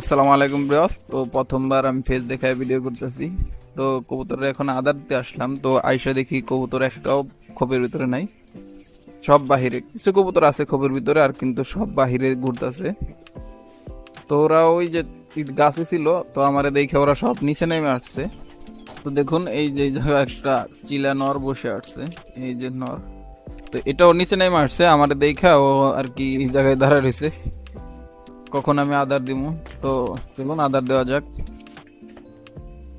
আসসালামু আলাইকুম ব্রস তো প্রথমবার আমি ফেস দেখায় ভিডিও করতেছি। তো কবুতরের এখন আদার দিতে আসলাম। তো আইসা দেখি কবুতর একটাও খোপের ভিতরে নাই। সব বাহিরে কিছু কবুতর আছে খোপের ভিতরে, আর কিন্তু সব বাহিরে ঘুরতেছে। তো ওরা ওই যে গাছে ছিল, তো আমারে দেখে ওরা সব নিচে নেমে আসছে। তো দেখুন, এই যে একটা চিলা নর বসে আসছে এই যে নর। তো এটাও নিচে নেমে আসছে। আমার দেখা ও আর কি এই জায়গায় দাঁড়া রয়েছে। কখন আমি আদার দিব তো চলুন, আদার দেওয়া যাক।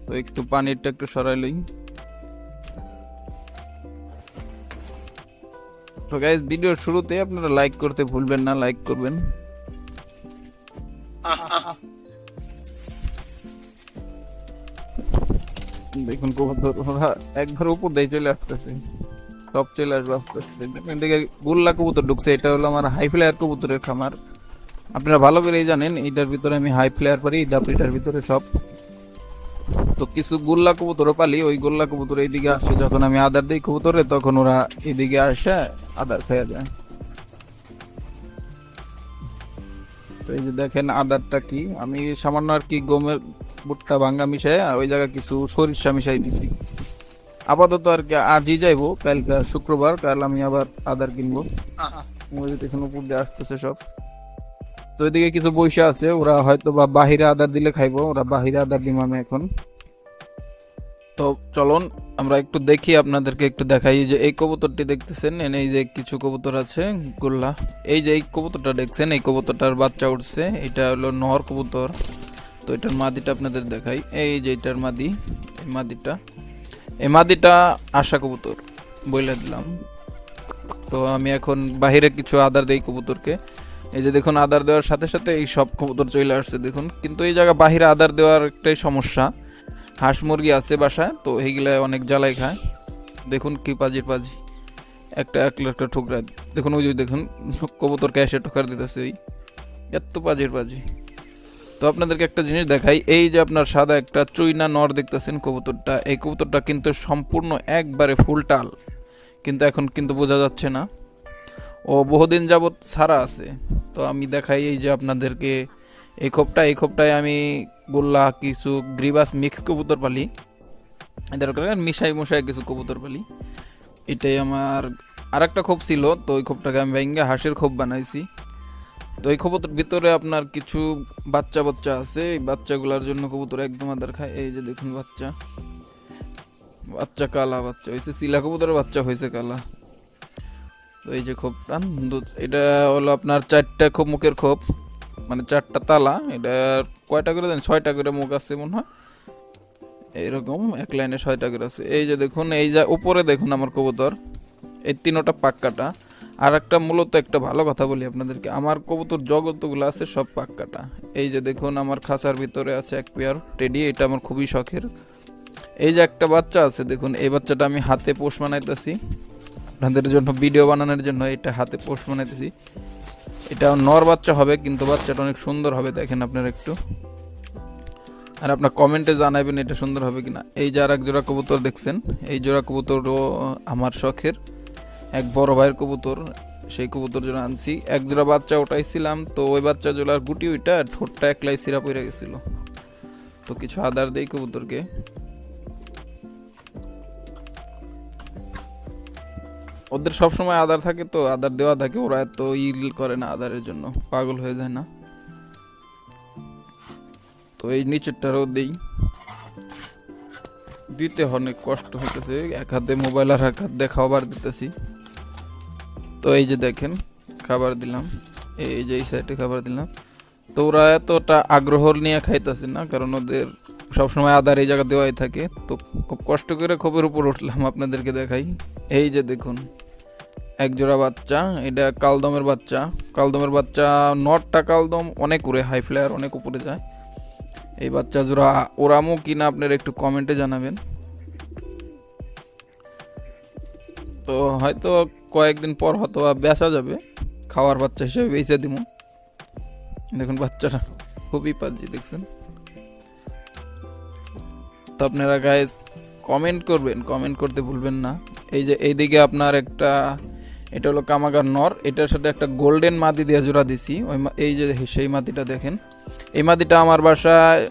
তো একটু পানিরটা একটু সরাই লই। তো গাইজ ভিডিওর শুরুতে আপনারা লাইক করতে ভুলবেন না লাইক করবেন। দেখুন ওরা একবার উপর দিয়ে চলে আসতেছে। সব চলে আসবে, আস্তে আস্তে। গুল্লা কবুতর ঢুকছে, এটা হলো আমার হাই ফ্লায়ার কবুতরের খামার। আপনারা ভালো করেই জানেন এইটার ভিতরে আমি হাই ফ্লেয়ার পারি দাপড়িটার ভিতরে সব। তো কিছু গোল্লা কবুতরও পালি ওই গোল্লা কবুতর এইদিকে আসে যখন আমি আদার দিই কবুতরে তখন ওরা এদিকে আসে আদার খেয়ে যায়। তো এই যে দেখেন আদারটা কি আমি সামান্য আর কি গমের বুটটা ভাঙ্গা মিশাই ওই জায়গায় কিছু সরিষা মিশাই দিছি আপাতত আর কি আজই যাইবো কালকে শুক্রবার কাল আমি আবার আদার কিনবো। দেখুন উপর দিয়ে আসতেছে সব। তো এদিকে কিছু বৈশা আছে, ওরা হয়তো বা বাহিরে আদার দিলে খাইবো, ওরা বাহিরে আদার দিব আমি এখন। তো চলুন, আমরা একটু দেখি, আপনাদেরকে একটু দেখাই। যে এই কবুতরটি দেখতেছেন এই যে কিছু কবুতর আছে, গোল্লা। এই যে এই কবুতরটা দেখছেন, এই কবুতরটার বাচ্চা উঠছে, এটা হলো নহর কবুতর। তো এটার মাদিটা আপনাদের দেখাই। এই যে এটার মাদি, এই মাদিটা। এই মাদিটা আশা কবুতর, বইলে দিলাম। তো আমি এখন বাহিরে কিছু আদার দেই কবুতরকে। এই যে দেখুন আদার দেওয়ার সাথে সাথে এই সব কবুতর চলে আসছে, দেখুন। কিন্তু এই জায়গা বাহিরে আদার দেওয়ার একটাই সমস্যা। হাঁস মুরগি আছে বাসায়, তো এইগুলা অনেক জ্বালাই খায়। দেখুন কি পাজির পাজি। একটা এক একটা ঠোকরা, দেখুন ওই যে দেখুন, কবুতর ক্যাশে ঠোকার দিতেছে ওই। এত পাজির পাজি। তো আপনাদেরকে একটা জিনিস দেখাই, এই যে আপনার সাদা একটা চুইনা নর দেখতেছেন কবুতরটা, এই কবুতরটা কিন্তু সম্পূর্ণ একবারে ফুল টাল। কিন্তু এখন কিন্তু বোঝা যাচ্ছে না। ও বহুদিন যাবৎ ছাড়া আছে। তো আমি দেখাই এই যে আপনাদেরকে এই খোপটা এই খোপটায় আমি গোল্লা, কিছু গ্রিবাস মিক্স কবুতর পালি। এদের মিশাই মশাই কিছু কবুতর পালি। এটাই আমার আর একটা খোপ ছিল, তো ওই খোপটাকে আমি ভেঙে হাঁসের খোপ বানাইছি। তো এই কবুতর ভিতরে আপনার কিছু বাচ্চা বাচ্চা আছে, এই বাচ্চাগুলোর জন্য কবুতর একদম আদার খায়। এই যে দেখুন বাচ্চা। বাচ্চা কালা বাচ্চা হয়েছে শিলা কবুতরের বাচ্চা হয়েছে কালা। তো এই যে খোপটা এটা হলো আপনার চারটা খোপ, মুখের খোপ মানে চারটা তালা, এটা কয়টা করে দেন? ছয়টা করে মুখ আছে মনে হয়। এইরকম এক লাইনে ছয়টা করে আছে। এই যে দেখুন, এই যে উপরে দেখুন আমার কবুতর, এই তিনোটা পাক্কাটা। আর একটা মূলত একটা ভালো কথা বলি আপনাদেরকে, আমার কবুতর জগতগুলো আছে সব পাক্কাটা। এই যে দেখুন, আমার খাঁচার ভিতরে আছে এক পেয়ার টেডি, এটা আমার খুবই শখের। এই যে একটা বাচ্চা আছে, দেখুন, এই বাচ্চাটা আমি হাতে পোষ বানাইতেছি আপনাদের জন্য ভিডিও বানানোর জন্য এটা হাতে পোষ বানাইতেছি এটা নর বাচ্চা হবে, কিন্তু বাচ্চাটা অনেক সুন্দর হবে, দেখেন আপনারা একটু। আর আপনার কমেন্টে জানাবেন এটা সুন্দর হবে কিনা। এই যে আর এক জোড়া কবুতর দেখছেন, এই জোড়া কবুতরও আমার শখের। এক বড় ভাইয়ের কবুতর, সেই কবুতর জোড়া আনছি। এক জোড়া বাচ্চা ওটাইছিলাম তো ওই বাচ্চা জোড়ার গুটি ওইটা ঠোঁটটা একলাই সিরাপ হয়ে গেছিল। তো কিছু আদার দেই কবুতরকে। ওদের সবসময় আদার থাকে তো, আদার দেওয়া থাকে। ওরা এত ইল করে না আদারের জন্য, পাগল হয়ে যায় না। তো এই নিচেরটারও দেই। দিতে অনেক কষ্ট হইতেছে, এক হাতে মোবাইল আর এক হাত খাবার দিতেছি। তো এই যে দেখেন, খাবার দিলাম। এই যে এই সাইডে খাবার দিলাম। তো ওরা এতটা আগ্রহ নিয়ে খাইতেছে না, কারণ ওদের সবসময় আদার এই জায়গা দেওয়াই থাকে। তো খুব কষ্ট করে খবর উপর উঠলাম, আপনাদেরকে দেখাই। এই যে দেখুন এক জোড়া বাচ্চা, এটা কালদমের বাচ্চা। কালদমের বাচ্চা নটটা কালদম, অনেক উড়ে হাই ফ্লায়ার অনেক উপরে যায়। এই বাচ্চা জোড়া ওরামও কিনা আপনারা একটু কমেন্টে জানাবেন। তো হয়তো কয়েকদিন পর হয়তো বেচা যাবে, খাওয়ার বাচ্চা হিসেবে বেঁচে দিব। দেখুন বাচ্চাটা, খুবই পাজি, দেখছেন? তো আপনারা গাইস কমেন্ট করবেন কমেন্ট করতে ভুলবেন না। এই যে এইদিকে আপনার একটা, এটা হলো কামাগার নর, এটার সাথে একটা গোল্ডেন মাদি দিয়ে জোড়া দিছি। ওই এই যে সেই মাদিটা দেখেন। এই মাদিটা আমার বাসায়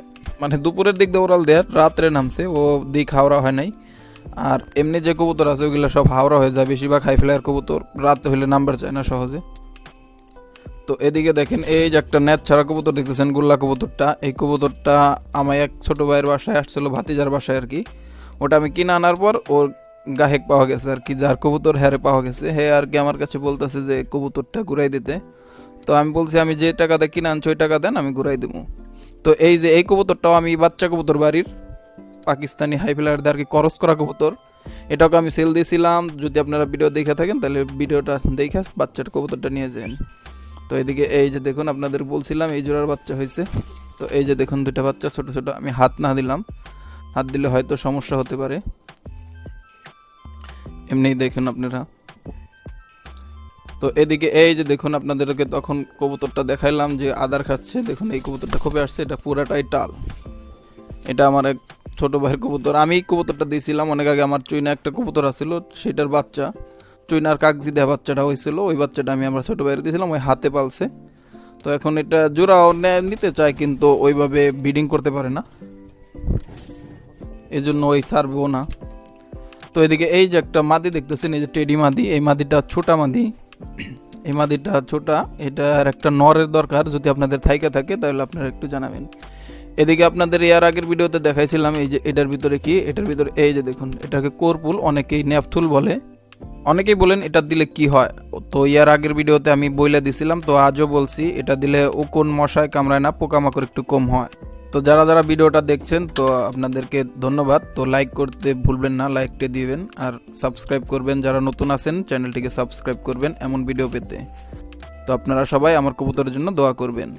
মানে দুপুরের দিক দিয়ে ওরাল দেয়ার, রাত্রে নামছে, ও দিক হাওড়া হয় নাই। আর এমনি যে কবুতর আছে, ওগুলো সব হাওড়া হয়ে যায়। বেশিরভাগ হাই ফ্লাইয়ার কবুতর, রাত হলে নাম্বার চায় না সহজে। তো এদিকে দেখেন, এই যে একটা নেট ছাড়া কবুতর দেখতেছেন, গুল্লা কবুতরটা। এই কবুতরটা আমার এক ছোট ভাইয়ের বাসায় আসছিল, ভাতিজার বাসায় আর কি। ওটা আমি কিনে আনার পর, ওর গাহেক পাওয়া গেছে আর কি, যার কবুতর হ্যারে পাওয়া গেছে। হে আর কি আমার কাছে বলতেছে যে, কবুতরটা ঘুরাই দিতে। তো আমি বলছি, আমি যে টাকা টাকাতে কিনে আনছি, ওই টাকা দেন, আমি ঘুরাই দেবো। তো এই যে, এই কবুতরটাও আমি বাচ্চা কবুতর বাড়ির, পাকিস্তানি হাই ফ্লায়ারদের আর কি করস করা কবুতর। এটাকে আমি সেল দিয়েছিলাম। যদি আপনারা ভিডিও দেখে থাকেন, তাহলে ভিডিওটা দেখে বাচ্চার কবুতরটা নিয়ে যান। তো এদিকে এই যে দেখুন, আপনাদের বলছিলাম, এই জোড়ার বাচ্চা হয়েছে। তো এই যে দেখুন দুটা বাচ্চা ছোট ছোট, আমি হাত না দিলাম। হাত দিলে হয়তো সমস্যা হতে পারে। এমনিই দেখেন আপনারা। তো এদিকে এই যে দেখুন আপনাদেরকে তখন কবুতরটা দেখাইলাম যে আদার খাচ্ছে। দেখুন এই কবুতরটা খুবই আসছে, এটা পুরাটাই টাল। এটা আমার এক ছোট ভাইয়ের কবুতর। আমি কবুতরটা দিয়েছিলাম অনেক আগে আমার চুইনা একটা কবুতর আছিল, সেটার বাচ্চা। চুইনার কাগজি দেওয়া বাচ্চাটা হয়েছিল, ওই বাচ্চাটা আমি আমার ছোট ভাইয়ের দিয়েছিলাম ওই হাতে পালছে। তো এখন এটা জোড়াও নিতে চায়, কিন্তু ওইভাবে ব্রিডিং করতে পারে না। এই জন্য ওই ছাড়বো না। তো এদিকে এই যে একটা মাদি দেখতেছেন, এই যে টেডি মাদি, এই মাদিটা ছোটা মাদি। এই মাদিটা ছোটা এটার একটা নরের দরকার, যদি আপনাদের থাইকা থাকে, তাহলে আপনারা একটু জানাবেন। এদিকে আপনাদের এর আগের ভিডিওতে দেখাইছিলাম, এই যে এটার ভিতরে কি? এটার ভিতরে এই যে দেখুন, এটাকে কোরপুল, অনেকেই ন্যাপথুল বলে। অনেকেই বলেন এটা দিলে কি হয়? তো ইয়ার আগের ভিডিওতে আমি বইলে দিছিলাম, তো আজও বলছি, এটা দিলে ও কোন মশায় কামড়ায় না, পোকামাকড় একটু কম হয়। তো যারা যারা ভিডিওটা দেখছেন, তো আপনাদেরকে ধন্যবাদ। তো লাইক করতে ভুলবেন না লাইকটি দিবেন। আর সাবস্ক্রাইব করবেন যারা নতুন আছেন চ্যানেলটিকে সাবস্ক্রাইব করবেন এমন ভিডিও পেতে। তো আপনারা সবাই আমার কবুতরের জন্য দোয়া করবেন।